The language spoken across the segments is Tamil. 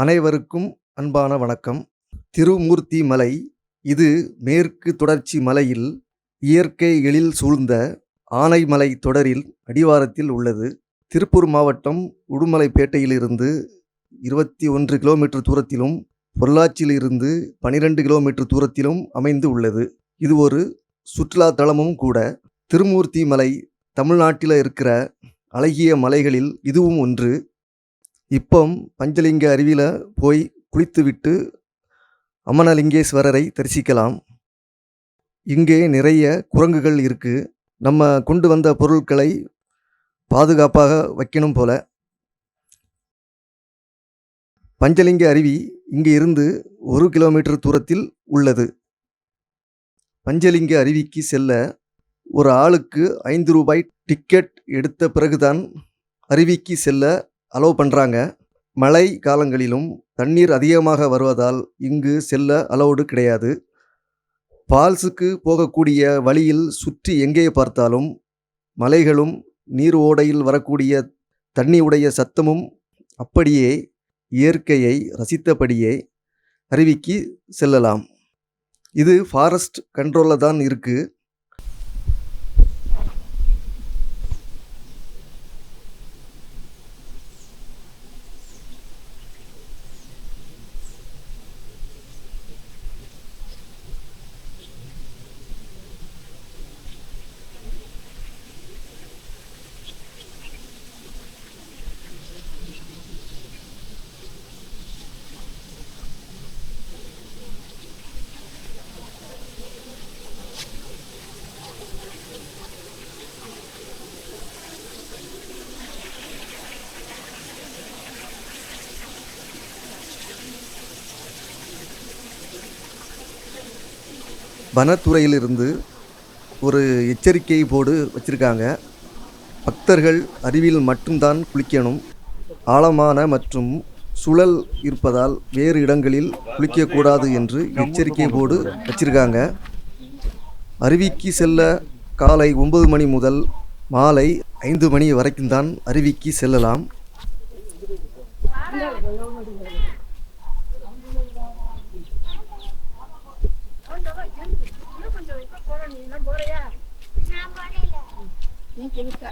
அனைவருக்கும் அன்பான வணக்கம். திருமூர்த்தி மலை இது மேற்கு தொடர்ச்சி மலையில் இயற்கை எழில் சூழ்ந்த ஆனைமலை தொடரில் அடிவாரத்தில் உள்ளது. திருப்பூர் மாவட்டம் உடுமலைப்பேட்டையிலிருந்து இருபத்தி ஒன்று கிலோமீட்டர் தூரத்திலும் பொள்ளாச்சியிலிருந்து பனிரெண்டு கிலோமீட்டர் தூரத்திலும் அமைந்து உள்ளது. இது ஒரு சுற்றுலா தலமும் கூட. திருமூர்த்தி மலை தமிழ்நாட்டில் இருக்கிற அழகிய மலைகளில் இதுவும் ஒன்று. இப்போ பஞ்சலிங்க அருவியில் போய் குளித்துவிட்டு அமனலிங்கேஸ்வரரை தரிசிக்கலாம். இங்கே நிறைய குரங்குகள் இருக்குது நம்ம கொண்டு வந்த பொருட்களை பாதுகாப்பாக வைக்கணும் போல. பஞ்சலிங்க அருவி இங்கே இருந்து ஒரு கிலோமீட்டர் தூரத்தில் உள்ளது. பஞ்சலிங்க அருவிக்கு செல்ல ஒரு ஆளுக்கு ஐந்து ரூபாய் டிக்கெட் எடுத்த பிறகுதான் அருவிக்கு செல்ல அலோவ் பண்ணுறாங்க மழை காலங்களிலும் தண்ணீர் அதிகமாக வருவதால் இங்கு செல்ல அலோடு கிடையாது. ஃபால்ஸுக்கு போகக்கூடிய வழியில் சுற்றி எங்கே பார்த்தாலும் மலைகளும் நீர் ஓடையில் வரக்கூடிய தண்ணி உடைய சத்தமும் அப்படியே இயற்கையை ரசித்தபடியே அருவிக்கு செல்லலாம். இது ஃபாரஸ்ட் கண்ட்ரோலில் தான் இருக்குது வனத்துறையிலிருந்து ஒரு எச்சரிக்கை போர்டு வச்சுருக்காங்க. பக்தர்கள் அருவியில் மட்டும்தான் குளிக்கணும். ஆழமான மற்றும் சுழல் இருப்பதால் வேறு இடங்களில் குளிக்கக்கூடாது என்று எச்சரிக்கை போர்டு வச்சுருக்காங்க. அருவிக்கு செல்ல காலை ஒன்பது மணி முதல் மாலை ஐந்து மணி வரைக்கும் தான் அருவிக்கு செல்லலாம். இருக்கா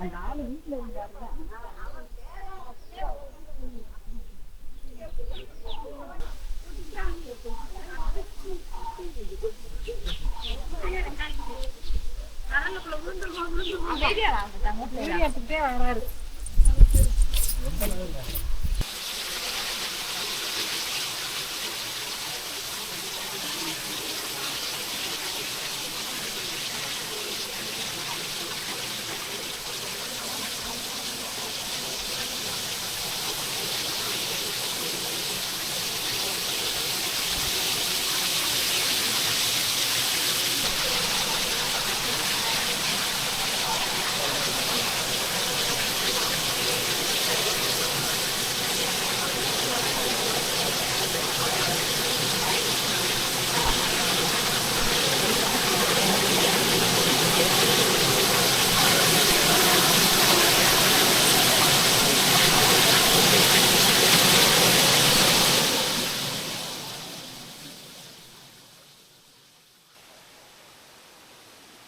அந்த ஆளு வீட்டுல இருந்தாருல வீடியோ எடுத்துக்கிட்டே வர்றாரு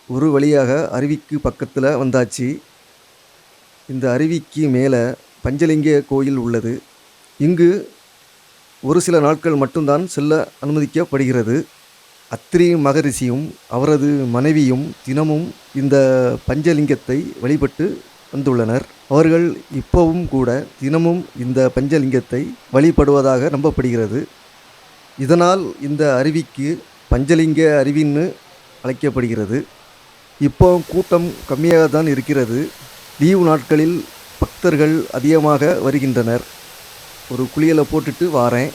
ஒரு வழியாக அருவிக்கு பக்கத்தில் வந்தாச்சு. இந்த அருவிக்கு மேலே பஞ்சலிங்க கோயில் உள்ளது. இங்கு ஒரு சில நாட்கள் மட்டும்தான் செல்ல அனுமதிக்கப்படுகிறது. அத்திரி மகரிஷியும் அவரது மனைவியும் தினமும் இந்த பஞ்சலிங்கத்தை வழிபட்டு வந்துள்ளனர். அவர்கள் இப்போவும் கூட தினமும் இந்த பஞ்சலிங்கத்தை வழிபடுவதாக நம்பப்படுகிறது. இதனால் இந்த அருவிக்கு பஞ்சலிங்க அருவின்னு அழைக்கப்படுகிறது. இப்போ கூட்டம் கம்மியாக தான் இருக்கிறது. லீவு நாட்களில் பக்தர்கள் அதிகமாக வருகின்றனர். ஒரு குளியலை போட்டுட்டு வாரேன்.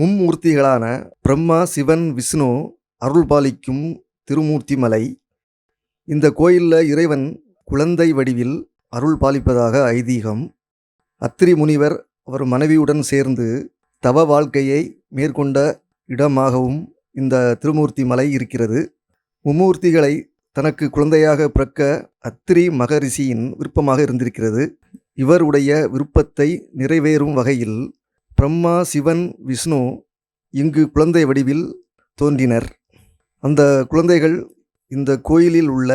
மும்மூர்த்திகளான பிரம்மா சிவன் விஷ்ணு அருள் பாலிக்கும் திருமூர்த்தி மலை இந்த கோயிலில் இறைவன் குழந்தை வடிவில் அருள் பாலிப்பதாக ஐதீகம். அத்திரி முனிவர் அவர் மனைவியுடன் சேர்ந்து தவ வாழ்க்கையை மேற்கொண்ட இடமாகவும் இந்த திருமூர்த்தி மலை இருக்கிறது. மும்மூர்த்திகளை தனக்கு குழந்தையாக பிறக்க அத்திரி மகரிஷியின் விருப்பமாக இருந்திருக்கிறது. இவருடைய விருப்பத்தை நிறைவேறும் வகையில் பிரம்மா சிவன் விஷ்ணு இங்கு குழந்தை வடிவில் தோன்றினர். அந்த குழந்தைகள் இந்த கோயிலில் உள்ள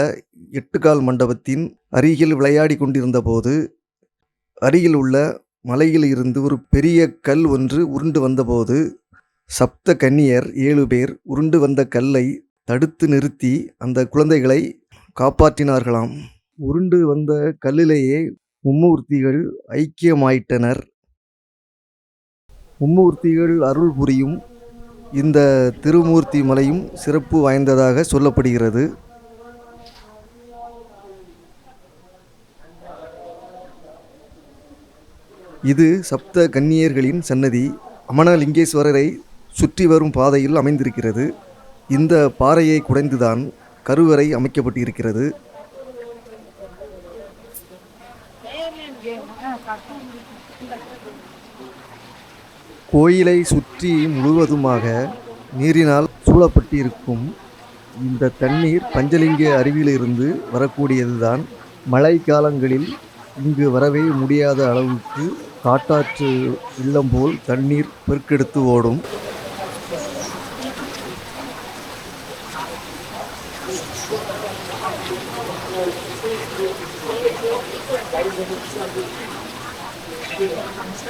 எட்டுக்கால் மண்டபத்தின் அருகில் விளையாடி கொண்டிருந்தபோது அருகில் உள்ள மலையில் இருந்து ஒரு பெரிய கல் ஒன்று உருண்டு வந்தபோது சப்த கன்னியர் ஏழு பேர் உருண்டு வந்த கல்லை தடுத்து நிறுத்தி அந்த குழந்தைகளை காப்பாற்றினார்களாம். உருண்டு வந்த கல்லிலேயே மும்மூர்த்திகள் ஐக்கியமாயிட்டனர். மும்மூர்த்திகள் அருள் புரியும். இந்த திருமூர்த்தி மலையும் சிறப்பு வாய்ந்ததாக சொல்லப்படுகிறது. இது சப்த கன்னியர்களின் சன்னதி. அமனலிங்கேஸ்வரரை சுற்றி வரும் பாதையில் அமைந்திருக்கிறது. இந்த பாறையை குடைந்துதான் கருவறை அமைக்கப்பட்டிருக்கிறது. கோயிலை சுற்றி முழுவதுமாக நீரினால் சூழப்பட்டிருக்கும் இந்த தண்ணீர் பஞ்சலிங்க அருவியிலிருந்து வரக்கூடியதுதான். மழை காலங்களில் இங்கு வரவே முடியாத அளவுக்கு காட்டாற்று இல்லம்போல் போல் தண்ணீர் பெருக்கெடுத்து ஓடும்.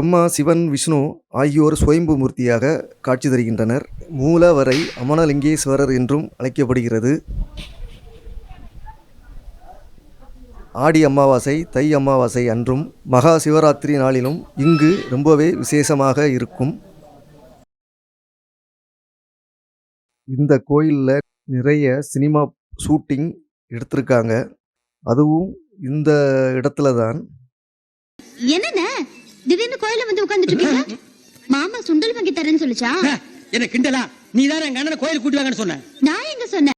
பிரம்மா சிவன் விஷ்ணு ஆகியோர் சுயம்பு மூர்த்தியாக காட்சி தருகின்றனர். மூலவரை அமனலிங்கேஸ்வரர் என்றும் அழைக்கப்படுகிறது. ஆடி அமாவாசை தை அமாவாசை அன்றும் மகா சிவராத்திரி நாளிலும் இங்கு ரொம்பவே விசேஷமாக இருக்கும். இந்த கோயிலில் நிறைய சினிமா ஷூட்டிங் எடுத்திருக்காங்க. அதுவும் இந்த இடத்துல தான். என்னென்ன? திடீர்னு கோயில வந்து உட்கார்ந்துட்டு இருக்கீங்க மாமா சுண்டல் வாங்கி தரேன்னு சொல்லுச்சா? என்ன கிண்டலா? நீ தான் எங்க அண்ணனை கோயில் கூட்டி வாங்கன்னு சொன்ன. நான் எங்க சொன்னேன்?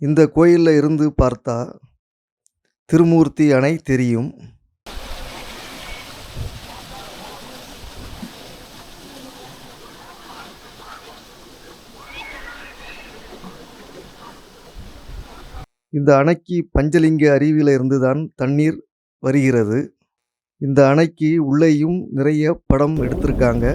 இந்த கோயிலில் இருந்து பார்த்தா திருமூர்த்தி அணை தெரியும். இந்த அணைக்கு பஞ்சலிங்க அருவியில் இருந்து தான் தண்ணீர் வருகிறது. இந்த அணைக்கு உள்ளேயும் நிறைய படம் எடுத்திருக்காங்க.